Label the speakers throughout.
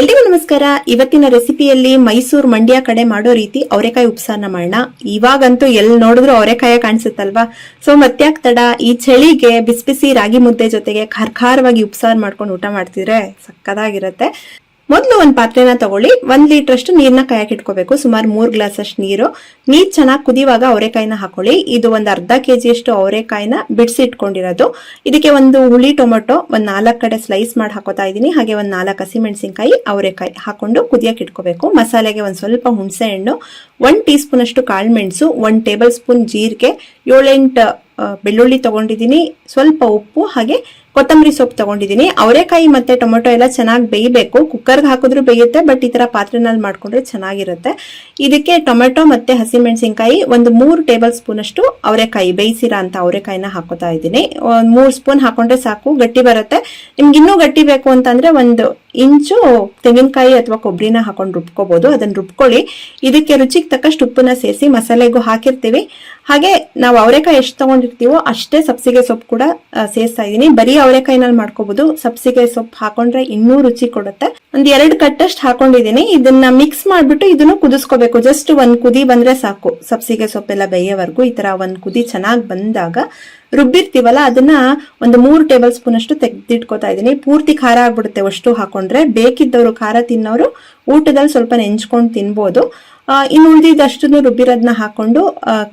Speaker 1: ಎಲ್ರಿಗೂ ನಮಸ್ಕಾರ. ಇವತ್ತಿನ ರೆಸಿಪಿಯಲ್ಲಿ ಮೈಸೂರು ಮಂಡ್ಯ ಕಡೆ ಮಾಡೋ ರೀತಿ ಅವರೆಕಾಯಿ ಉಪ್ಸಾರನ ಮಾಡೋಣ. ಇವಾಗಂತೂ ಎಲ್ಲಿ ನೋಡಿದ್ರು ಅವರೆಕಾಯ ಕಾಣಿಸುತ್ತಲ್ವಾ? ಸೊ ಮತ್ತ್ಯಾಕ್ ತಡ, ಈ ಚಳಿಗೆ ಬಿಸಿ ಬಿಸಿ ರಾಗಿ ಮುದ್ದೆ ಜೊತೆಗೆ ಖಾರಖಾರವಾಗಿ ಉಪ್ಸಾರು ಮಾಡ್ಕೊಂಡು ಊಟ ಮಾಡ್ತಿದ್ರೆ ಸಕ್ಕದಾಗಿರುತ್ತೆ. ಮೊದಲು ಒಂದು ಪಾತ್ರೆನ ತಗೊಳ್ಳಿ. ಒಂದ್ ಲೀಟರ್ ಅಷ್ಟು ನೀರ್ನ ಕಾಯಕ್ಕೆ ಇಟ್ಕೋಬೇಕು. ಸುಮಾರು ಮೂರ್ ಗ್ಲಾಸ್ ಅಷ್ಟು ನೀರು. ನೀರ್ ಚೆನ್ನಾಗಿ ಕುದಿಯುವಾಗ ಅವರೆಕಾಯಿನ ಹಾಕೊಳ್ಳಿ. ಇದು ಒಂದು ಅರ್ಧ ಕೆ ಅಷ್ಟು ಅವರೆಕಾಯಿನ ಬಿಡಿಸಿ ಇಟ್ಕೊಂಡಿರೋದು. ಇದಕ್ಕೆ ಒಂದು ಹುಳಿ ಟೊಮೊಟೊ, ಒಂದ್ ನಾಲ್ಕು ಕಡೆ ಸ್ಲೈಸ್ ಮಾಡಿ ಹಾಕೋತಾ ಇದ್ದೀನಿ ಹಾಗೆ ಒಂದ್ ನಾಲ್ಕು ಹಸಿಮೆಣಸಿನ್ಕಾಯಿ ಅವರೆಕಾಯಿ ಹಾಕೊಂಡು ಕುದಿಯಕ್ಕೆ ಇಟ್ಕೋಬೇಕು. ಮಸಾಲೆಗೆ ಒಂದ್ ಸ್ವಲ್ಪ ಹುಣಸೆ ಹಣ್ಣು ಒನ್ ಟೀ ಸ್ಪೂನ್ ಅಷ್ಟು ಕಾಳುಮೆಣಸು ಒನ್ ಟೇಬಲ್ ಸ್ಪೂನ್ ಜೀರಿಗೆ, ಏಳೆಂಟು ಬೆಳ್ಳುಳ್ಳಿ ತಗೊಂಡಿದ್ದೀನಿ ಸ್ವಲ್ಪ ಉಪ್ಪು, ಹಾಗೆ ಕೊತ್ತಂಬರಿ ಸೊಪ್ಪು ತಗೊಂಡಿದ್ದೀನಿ. ಅವರೆಕಾಯಿ ಮತ್ತೆ ಟೊಮೆಟೊ ಎಲ್ಲ ಚೆನ್ನಾಗಿ ಬೇಯಬೇಕು. ಕುಕ್ಕರ್ಗೆ ಹಾಕಿದ್ರು ಬೇಯುತ್ತೆ ಬಟ್ ಈ ತರ ಪಾತ್ರೆನಲ್ಲಿ ಮಾಡ್ಕೊಂಡ್ರೆ ಚೆನ್ನಾಗಿರುತ್ತೆ. ಇದಕ್ಕೆ ಟೊಮೆಟೊ ಮತ್ತೆ ಹಸಿಮೆಣಸಿನ್ಕಾಯಿ ಒಂದು ಮೂರು ಟೇಬಲ್ ಸ್ಪೂನ್ ಅಷ್ಟು ಅವರೆಕಾಯಿ ಬೇಯಿಸಿರ ಅಂತ ಅವರೆಕಾಯಿನ ಹಾಕೋತಾ ಇದ್ದೀನಿ. ಒಂದ್ ಮೂರ್ ಸ್ಪೂನ್ ಹಾಕೊಂಡ್ರೆ ಸಾಕು, ಗಟ್ಟಿ ಬರುತ್ತೆ. ನಿಮ್ಗೆ ಇನ್ನೂ ಗಟ್ಟಿ ಬೇಕು ಅಂತಂದ್ರೆ ಒಂದು ಇಂಚು ತೆಂಗಿನಕಾಯಿ ಅಥವಾ ಕೊಬ್ಬರಿನ ಹಾಕೊಂಡು ರುಬ್ಕೋಬಹುದು ಅದನ್ನ ರುಬ್ಕೊಳ್ಳಿ. ಇದಕ್ಕೆ ರುಚಿಗೆ ತಕ್ಕಷ್ಟು ಉಪ್ಪನ್ನ ಸೇರಿಸಿ ಮಸಾಲೆಗೂ ಹಾಕಿರ್ತೀವಿ. ಹಾಗೆ ನಾವು ಅವರೆಕಾಯಿ ಎಷ್ಟು ತಗೊಂಡಿರ್ತೀವೋ ಅಷ್ಟೇ ಸಬ್ಸಿಗೆ ಸೊಪ್ಪು ಕೂಡ ಸೇರಿಸ್ತಾ ಇದೀನಿ. ಬರೀ ಅವರೆಕಾಯಿನಲ್ಲಿ ಮಾಡ್ಕೋಬಹುದು ಸಬ್ಸಿಗೆ ಸೊಪ್ಪು ಹಾಕೊಂಡ್ರೆ ಇನ್ನೂ ರುಚಿ ಕೊಡುತ್ತೆ. ಒಂದ್ ಎರಡು ಕಟ್ಟಷ್ಟು ಹಾಕೊಂಡಿದೀನಿ. ಇದನ್ನ ಮಿಕ್ಸ್ ಮಾಡ್ಬಿಟ್ಟು ಇದನ್ನು ಕುದಿಸ್ಕೋಬೇಕು. ಜಸ್ಟ್ ಒಂದ್ ಕುದಿ ಬಂದ್ರೆ ಸಾಕು. ಸಬ್ಸಿಗೆ ಸೊಪ್ಪೆಲ್ಲ ಬೇಯೋವರೆಗೂ ಈ ತರ ಒಂದ್ ಕುದಿ ಚೆನ್ನಾಗಿ ಬಂದಾಗ ರುಬ್ಬಿರ್ತೀವಲ್ಲ, ಅದನ್ನ ಒಂದು ಮೂರು ಟೇಬಲ್ ಸ್ಪೂನ್ ಅಷ್ಟು ತೆಗೆದಿಟ್ಕೋತಾ ಇದೀನಿ ಪೂರ್ತಿ ಖಾರ ಆಗ್ಬಿಡುತ್ತೆ ಅಷ್ಟು ಹಾಕೊಂಡ್ರೆ. ಬೇಕಿದ್ದವರು ಖಾರ ತಿನ್ನೋರು ಊಟದಲ್ಲಿ ಸ್ವಲ್ಪ ನೆಂಚ್ಕೊಂಡು ತಿನ್ಬೋದು. ಇನ್ನು ಉಳಿದಿದ್ದಷ್ಟು ರುಬ್ಬಿರೋದನ್ನ ಹಾಕೊಂಡು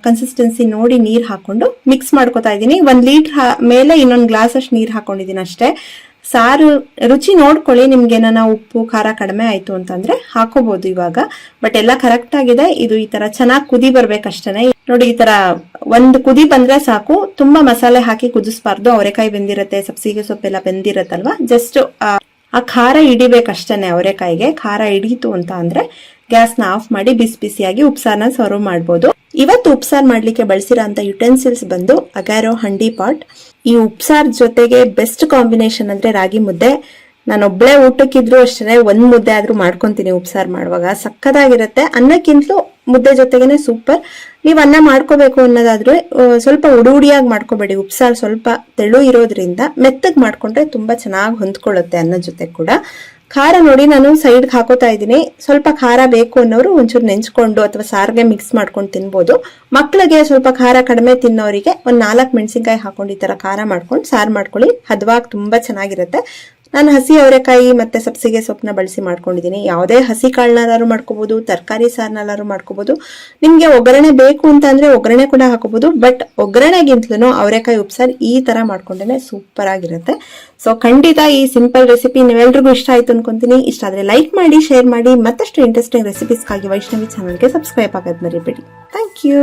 Speaker 1: ಕನ್ಸಿಸ್ಟೆನ್ಸಿ ನೋಡಿ ನೀರು ಹಾಕೊಂಡು ಮಿಕ್ಸ್ ಮಾಡ್ಕೊತಾ ಇದ್ದೀನಿ. ಒಂದು ಲೀಟರ್ ಮೇಲೆ ಇನ್ನೊಂದು ಗ್ಲಾಸ್ ಅಷ್ಟು ನೀರು ಹಾಕೊಂಡಿದ್ದೀನಿ ಅಷ್ಟೇ. ಸಾರು, ರುಚಿ ನೋಡ್ಕೊಳ್ಳಿ ನಿಮ್ಗೆ ಏನಾನ ಉಪ್ಪು, ಖಾರ ಕಡಿಮೆ ಆಯ್ತು ಅಂತಂದ್ರೆ ಹಾಕೋಬಹುದು ಇವಾಗ. ಬಟ್ ಎಲ್ಲ ಕರೆಕ್ಟ್ ಆಗಿದೆ. ಇದು ಈ ತರ ಚೆನ್ನಾಗಿ ಕುದಿ ಬರ್ಬೇಕಷ್ಟೇನೆ. ನೋಡಿ, ಈ ತರ ಒಂದು ಕುದಿ ಬಂದ್ರೆ ಸಾಕು. ತುಂಬಾ ಮಸಾಲೆ ಹಾಕಿ ಕುದಿಸ್ಬಾರ್ದು. ಅವರೆಕಾಯಿ ಬೆಂದಿರತ್ತೆ, ಸಬ್ಸಿಗೆ ಸೊಪ್ಪೆಲ್ಲ ಬೆಂದಿರತ್ತಲ್ವಾ? ಜಸ್ಟ್ ಆ ಖಾರ ಹಿಡಿಬೇಕಷ್ಟೇನೆ ಅವರೆಕಾಯಿಗೆ. ಖಾರ ಹಿಡೀತು ಅಂತ ಅಂದ್ರೆ ಗ್ಯಾಸ್ನ ಆಫ್ ಮಾಡಿ ಬಿಸಿ ಬಿಸಿಯಾಗಿ ಉಪ್ಸಾರನ ಸರ್ವ್ ಮಾಡ್ಬೋದು. ಇವತ್ತು ಉಪ್ಸಾರ್ ಮಾಡ್ಲಿಕ್ಕೆ ಬಳಸಿರೋ ಅಂತ ಯುಟೆನ್ಸಿಲ್ಸ್ ಬಂದು ಅಗಾರೋ, ಹಂಡಿ ಪಾಟ್ ಈ ಉಪ್ಸಾರ್ ಜೊತೆಗೆ ಬೆಸ್ಟ್ ಕಾಂಬಿನೇಷನ್ ಅಂದ್ರೆ ರಾಗಿ ಮುದ್ದೆ. ನಾನೊಬ್ಳೆ ಊಟಕ್ಕಿದ್ರು ಅಷ್ಟೇ ಒಂದ್ ಮುದ್ದೆ ಆದ್ರೂ ಮಾಡ್ಕೊಂತೀನಿ ಉಪ್ಸಾರ್ ಮಾಡುವಾಗ. ಸಕ್ಕದಾಗಿರುತ್ತೆ ಅನ್ನಕ್ಕಿಂತಲೂ ಮುದ್ದೆ ಜೊತೆಗೇನೆ ಸೂಪರ್ ನೀವು ಅನ್ನ ಮಾಡ್ಕೋಬೇಕು ಅನ್ನೋದಾದ್ರೆ ಸ್ವಲ್ಪ ಉಡುಡಿಯಾಗಿ ಮಾಡ್ಕೋಬೇಡಿ. ಉಪ್ಸಾರು ಸ್ವಲ್ಪ ತೆಳು ಇರೋದ್ರಿಂದ ಮೆತ್ತಗೆ ಮಾಡ್ಕೊಂಡ್ರೆ ತುಂಬಾ ಚೆನ್ನಾಗಿ ಹೊಂದ್ಕೊಳ್ಳುತ್ತೆ ಅನ್ನ ಜೊತೆ ಕೂಡ. ಖಾರ ನೋಡಿ ನಾನು ಸೈಡ್ಗೆ ಹಾಕೋತಾ ಇದ್ದೀನಿ. ಸ್ವಲ್ಪ ಖಾರ ಬೇಕು ಅನ್ನೋರು ಒಂಚೂರು ನೆಂಚ್ಕೊಂಡು ಅಥವಾ ಸಾರಿಗೆ ಮಿಕ್ಸ್ ಮಾಡ್ಕೊಂಡು ತಿನ್ಬೋದು. ಮಕ್ಕಳಿಗೆ ಸ್ವಲ್ಪ ಖಾರ ಕಡಿಮೆ ತಿನ್ನೋರಿಗೆ ಒಂದು ನಾಲ್ಕು ಮೆಣಸಿನ್ಕಾಯಿ ಹಾಕೊಂಡು ಈ ತರ ಖಾರ ಮಾಡ್ಕೊಂಡು ಸಾರು ಮಾಡ್ಕೊಳ್ಳಿ. ಹದವಾಗಿ ತುಂಬಾ ಚೆನ್ನಾಗಿರುತ್ತೆ. ನಾನು ಹಸಿ ಅವರೆಕಾಯಿ ಮತ್ತೆ ಸಬ್ಸಿಗೆ ಸೊಪ್ಪನ್ನ ಬಳಸಿ ಮಾಡ್ಕೊಂಡಿದ್ದೀನಿ. ಯಾವುದೇ ಹಸಿ ಕಾಳನ್ನಾರು ಮಾಡ್ಕೋಬೋದು, ತರಕಾರಿ ಸಾರನ್ನಾರು ಮಾಡ್ಕೋಬೋದು. ನಿಮಗೆ ಒಗ್ಗರಣೆ ಬೇಕು ಅಂತ ಅಂದರೆ ಒಗ್ಗರಣೆ ಕೂಡ ಹಾಕೋಬಹುದು ಬಟ್ ಒಗ್ಗರಣೆಗಿಂತಲೂ ಅವರೆಕಾಯಿ ಉಪ್ಸಾರು ಈ ತರ ಮಾಡ್ಕೊಂಡ್ರೆ ಸೂಪರ್ ಆಗಿರುತ್ತೆ. ಸೊ ಖಂಡಿತ ಈ ಸಿಂಪಲ್ ರೆಸಿಪಿ ನೀವೆಲ್ರಿಗೂ ಇಷ್ಟ ಆಯ್ತು ಅನ್ಕೊಂತೀನಿ. ಇಷ್ಟ ಆದ್ರೆ ಲೈಕ್ ಮಾಡಿ ಶೇರ್ ಮಾಡಿ, ಮತ್ತಷ್ಟು ಇಂಟ್ರೆಸ್ಟಿಂಗ್ ರೆಸಿಪೀಸ್ಗಾಗಿ ವೈಷ್ಣವಿ ಚಾನಲ್ಗೆ ಸಬ್ಸ್ಕ್ರೈಬ್ ಆಗೋದು ಮರಿಬೇಡಿ. Thank you